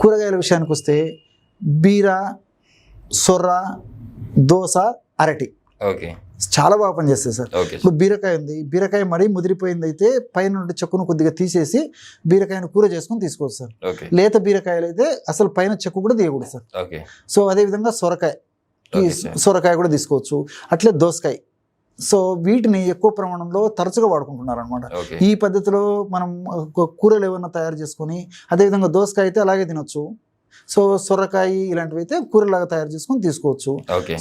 కూరగాయల విషయానికి వస్తే బీర సొర్ర దోస అరటి. ఓకే. చాలా బాగా పనిచేస్తాయి సార్. ఇప్పుడు బీరకాయ ఉంది. బీరకాయ మరీ ముదిరిపోయింది అయితే పైన నుండి చెక్కును కొద్దిగా తీసేసి బీరకాయను కూర చేసుకొని తీసుకోవచ్చు సార్. లేత బీరకాయలు అయితే అసలు పైన చెక్కు కూడా తీయకూడదు సార్. సో అదేవిధంగా సొరకాయ. సొరకాయ కూడా తీసుకోవచ్చు. అట్లే దోసకాయ. సో వీటిని ఎక్కువ ప్రమాణంలో తరచుగా వాడుకుంటున్నారు అనమాట ఈ పద్ధతిలో మనం కూరలు ఏమన్నా తయారు చేసుకొని అదేవిధంగా దోసకాయ అయితే అలాగే తినొచ్చు. సో సొరకాయ ఇలాంటివి అయితే కూరలాగా తయారు చేసుకొని తీసుకోవచ్చు.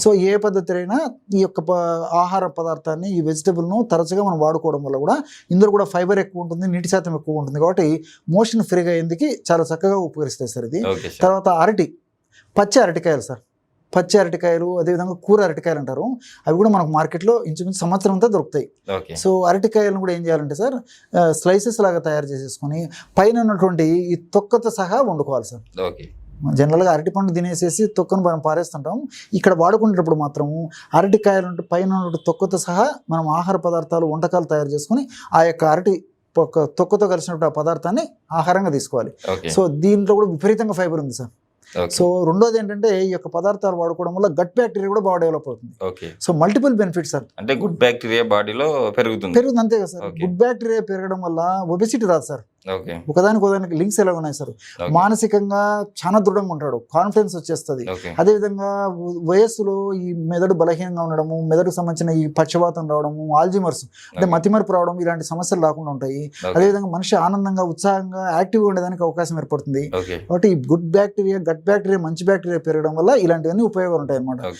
సో ఏ పద్ధతి అయినా ఈ యొక్క ఆహార పదార్థాన్ని ఈ వెజిటబుల్ను తరచుగా మనం వాడుకోవడం వల్ల కూడా ఇందులో కూడా ఫైబర్ ఎక్కువ ఉంటుంది నీటి శాతం ఎక్కువ ఉంటుంది కాబట్టి మోషన్ ఫ్రీగా అయ్యేందుకు చాలా చక్కగా ఉపకరిస్తాయి సార్ ఇది. తర్వాత అరటి పచ్చి అరటికాయలు సార్. పచ్చి అరటికాయలు అదేవిధంగా కూర అరటికాయలు అంటారు. అవి కూడా మనకు మార్కెట్లో ఇంచుమించు సంవత్సరం అంతా దొరుకుతాయి. సో అరటికాయలను కూడా ఏం చేయాలంటే సార్ స్లైసెస్ లాగా తయారు చేసేసుకొని పైన ఉన్నటువంటి ఈ తొక్కతో సహా వండుకోవాలి సార్. ఓకే. జనరల్గా అరటిపండు తినేసేసి తొక్కను మనం పారేస్తుంటాం. ఇక్కడ వాడుకునేటప్పుడు మాత్రం అరటికాయలు పైన ఉన్న తొక్కతో సహా మనం ఆహార పదార్థాలు వంటకాలు తయారు చేసుకొని ఆ యొక్క అరటి తొక్కతో కలిసినటువంటి ఆ పదార్థాన్ని ఆహారంగా తీసుకోవాలి. సో దీంట్లో కూడా విపరీతంగా ఫైబర్ ఉంది సార్. సో రెండోది ఏంటంటే ఈ యొక్క పదార్థాలు వాడుకోవడం వల్ల గట్ బ్యాక్టీరియా కూడా బాగా డెవలప్ అవుతుంది. Okay so multiple benefits sir అంటే గుడ్ బ్యాక్టీరియా బాడీలో పెరుగుతుంది. పెరుగుతుంది అంతే కదా సార్. గుడ్ బ్యాక్టీరియా పెరగడం వల్ల ఒబెసిటీ రాదు సార్. ఒకదానికి ఒకదానికి లింక్స్ ఎలా ఉన్నాయి సార్? మానసికంగా చాలా దృఢంగా ఉంటాడు. కాన్ఫిడెన్స్ వచ్చేస్తుంది. అదేవిధంగా వయస్సులో ఈ మెదడు బలహీనంగా ఉండడము మెదడుకు సంబంధించిన ఈ పక్షవాతం రావడము ఆల్జిమర్స్ అంటే. మతిమరుపు రావడం ఇలాంటి సమస్యలు రాకుండా ఉంటాయి. అదేవిధంగా మనిషి ఆనందంగా ఉత్సాహంగా యాక్టివ్గా ఉండడానికి అవకాశం ఏర్పడుతుంది. కాబట్టి ఈ గుడ్ బ్యాక్టీరియా గట్ బ్యాక్టీరియా మంచి బ్యాక్టీరియా పెరగడం వల్ల ఇలాంటివన్నీ ఉపయోగాలు ఉంటాయి అన్నమాట